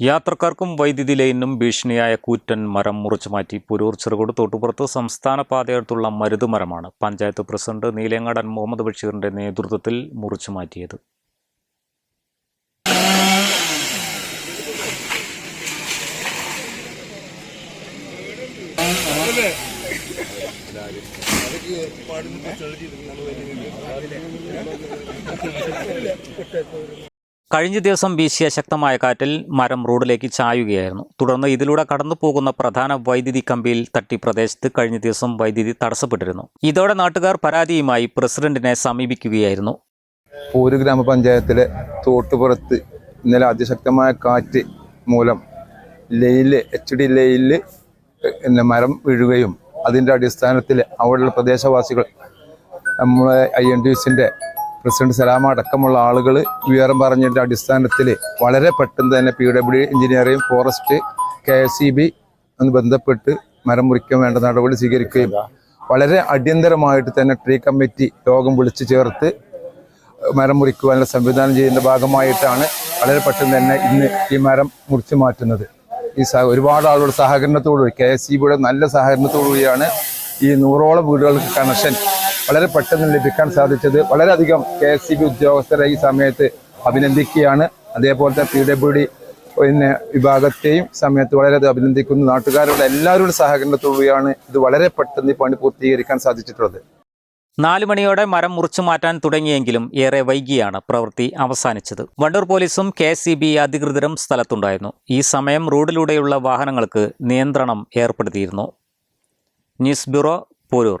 യാത്രക്കാർക്കും വൈദ്യുതി ലൈനും ഭീഷണിയായ കൂറ്റൻ മരം മുറിച്ചു മാറ്റി പുരൂർ ചെറുകോട് തൊട്ടുപുറത്ത് സംസ്ഥാന പാതയടുത്തുള്ള മരുതുമരമാണ് പഞ്ചായത്ത് പ്രസിഡന്റ് നീലേങ്ങാടൻ മുഹമ്മദ് ബഷീറിന്റെ നേതൃത്വത്തിൽ മുറിച്ചു മാറ്റിയത്. കഴിഞ്ഞ ദിവസം വീശിയ ശക്തമായ കാറ്റിൽ മരം റോഡിലേക്ക് ചായുകയായിരുന്നു. തുടർന്ന് ഇതിലൂടെ കടന്നു പോകുന്ന പ്രധാന വൈദ്യുതി കമ്പിയിൽ തട്ടി പ്രദേശത്ത് കഴിഞ്ഞ ദിവസം വൈദ്യുതി തടസ്സപ്പെട്ടിരുന്നു. ഇതോടെ നാട്ടുകാർ പരാതിയുമായി പ്രസിഡന്റിനെ സമീപിക്കുകയായിരുന്നു. പൂര് ഗ്രാമപഞ്ചായത്തിലെ തോട്ടുപുറത്ത് ഇന്നലെ അതിശക്തമായ കാറ്റ് മൂലം ലെയിൽ എച്ച് ഡി ലെയിൽ മരം വീഴുകയും അതിന്റെ അടിസ്ഥാനത്തിൽ അവിടെയുള്ള പ്രദേശവാസികൾ നമ്മളെ ഐ എൻ ഡി എസിന്റെ പ്രസിഡന്റ് സലാമ അടക്കമുള്ള ആളുകൾ വിവരം പറഞ്ഞതിന്റെ അടിസ്ഥാനത്തിൽ വളരെ പെട്ടെന്ന് തന്നെ P W engineering forest K S E B എന്ന് ബന്ധപ്പെട്ട് മരം മുറിക്കാൻ വേണ്ട നടപടി സ്വീകരിക്കുകയും വളരെ അടിയന്തരമായിട്ട് തന്നെ ട്രീ കമ്മിറ്റി യോഗം വിളിച്ചു ചേർത്ത് മരം മുറിക്കുവാനുള്ള സംവിധാനം ചെയ്യുന്ന ഭാഗമായിട്ടാണ് വളരെ പെട്ടെന്ന് തന്നെ ഇന്ന് ഈ മരം മുറിച്ചു മാറ്റുന്നത്. ഈ സഹ ഒരുപാട് ആളുകളുടെ സഹകരണത്തോടുകൂടി കെ എസ് ഇ ബിയുടെ നല്ല സഹകരണത്തോടുകൂടിയാണ് ഈ നൂറോളം വീടുകൾക്ക് കണക്ഷൻ വളരെ പെട്ടെന്ന് ലഭിക്കാൻ സാധിച്ചത്. വളരെയധികം കെ എസ് ഇ ബി ഉദ്യോഗസ്ഥരെ ഈ സമയത്ത് അഭിനന്ദിക്കുകയാണ്. അതേപോലെ തന്നെ പി ഡബ്ല്യു ഡി പിന്നെ വിഭാഗത്തെയും സമയത്ത് വളരെയധികം അഭിനന്ദിക്കുന്നു. നാട്ടുകാരുടെ എല്ലാവരുടെ സഹകരണത്തോടുകയാണ് ഇത് വളരെ പെട്ടെന്ന് പണി പൂർത്തീകരിക്കാൻ സാധിച്ചിട്ടുള്ളത്. നാലു മണിയോടെ മരം മുറിച്ചു മാറ്റാൻ തുടങ്ങിയെങ്കിലും ഏറെ വൈകിയാണ് പ്രവൃത്തി അവസാനിച്ചത്. വണ്ടൂർ പോലീസും കെ സി ബി അധികൃതരും സ്ഥലത്തുണ്ടായിരുന്നു. ഈ സമയം റോഡിലൂടെയുള്ള വാഹനങ്ങൾക്ക് നിയന്ത്രണം ഏർപ്പെടുത്തിയിരുന്നു. News bureau Poroor.